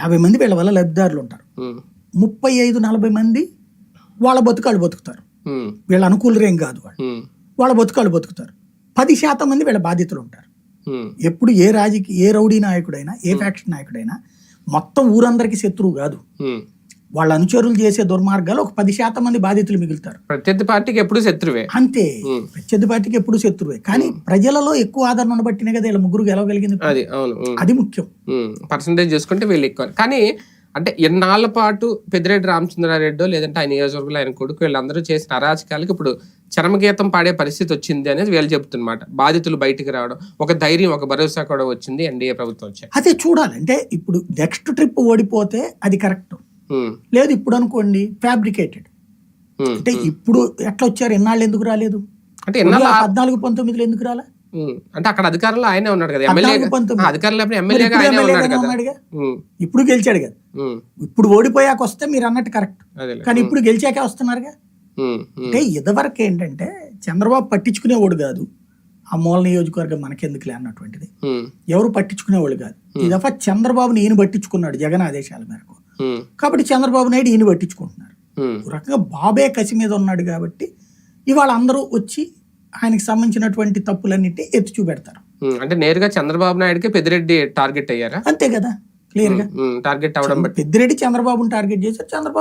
యాభై మంది వీళ్ళ వల్ల లబ్ధిదారులు ఉంటారు. ముప్పై ఐదు నలభై మంది వాళ్ళ బతుకాళ్ళు బతుకుతారు. వీళ్ళ అనుకూలరేం కాదు వాళ్ళు. వాళ్ళ బతుకాళ్ళు బతుకుతారు. పది శాతం మంది వీళ్ళ బాధితులు ఉంటారు. ఎప్పుడు ఏ రాజకీయ ఏ రౌడీ నాయకుడైనా ఏ ఫ్యాక్షన్ నాయకుడైనా మొత్తం ఊరందరికీ శత్రువు కాదు. వాళ్ళ అనుచరులు చేసే దుర్మార్గాలు ఒక పది శాతం మంది బాధితులు మిగులుతారు. ప్రత్యర్థి పార్టీకి ఎప్పుడు శత్రువే. అంతే. ప్రత్యర్థి పార్టీకి ఎప్పుడు శత్రువే. కానీ ప్రజలలో ఎక్కువ ఆదరణ ఉండబట్టినే కదా వీళ్ళ ముగ్గురు గెలవగలిగింది. అది అవును. అది ముఖ్యం. పర్సంటేజ్ చూసుకుంటే వీళ్ళు ఎక్కువ. కానీ అంటే ఎన్నాళ్ళ పాటు పెద్దిరెడ్డి రామచంద్రారెడ్డో లేదంటే ఆయన నియోజకవర్గంలో ఆయన కొడుకు వీళ్ళందరూ చేసిన అరాచకాలకి ఇప్పుడు చరమగీతం పాడే పరిస్థితి వచ్చింది అనేది వీళ్ళు చెప్తున్నమాట బాధితులు బయటికి రావడం ఒక ధైర్యం ఒక భరోసా కూడా వచ్చింది ఎన్డీఏ ప్రభుత్వం వచ్చాక. అదే చూడాలి. అంటే ఇప్పుడు నెక్స్ట్ ట్రిప్ ఓడిపోతే అది కరెక్ట్. లేదు ఇప్పుడు అనుకోండి ఫ్యాబ్రికేటెడ్ అంటే ఇప్పుడు ఎట్లా వచ్చారు? ఎన్నాళ్ళు ఎందుకు రాలేదు? అంటే పద్నాలుగు పంతొమ్మిదిలో ఎందుకు రాలే? అంటే అక్కడ అధికారంలో ఆయనే ఉన్నాడు కదా ఎమ్మెల్యే. అధికారంలో ఇప్పుడు ఉన్నాడు గెలిచాడు కదా. ఇప్పుడు ఓడిపోయాక వస్తే మీరు అన్నట్టు కరెక్ట్. కానీ ఇప్పుడు గెలిచాకే వస్తున్నారుగా అంటే ఇదివరకు ఏంటంటే చంద్రబాబు పట్టించుకునేవాడు కాదు. ఆ మూల నియోజకవర్గం మనకెందుకులే అన్నటువంటిది. ఎవరు పట్టించుకునేవాళ్ళు కాదు. ఈ దఫా చంద్రబాబుని ఈయన పట్టించుకున్నాడు జగన్ ఆదేశాల మేరకు. కాబట్టి చంద్రబాబు నాయుడు ఈయన పట్టించుకుంటున్నారు. రకంగా బాబే కసి మీద ఉన్నాడు కాబట్టి ఇవాళ అందరూ వచ్చి ఆయనకి సంబంధించినటువంటి తప్పులన్నిటి ఎత్తి చూపెడతారు. అంటే నేరుగా చంద్రబాబు నాయుడుకి పెద్దిరెడ్డి టార్గెట్ అయ్యారా? అంతే కదా క్లియర్గా టార్గెట్ అవడం పెద్దిరెడ్డి చంద్రబాబుని టార్గెట్ చేశారు చంద్రబాబు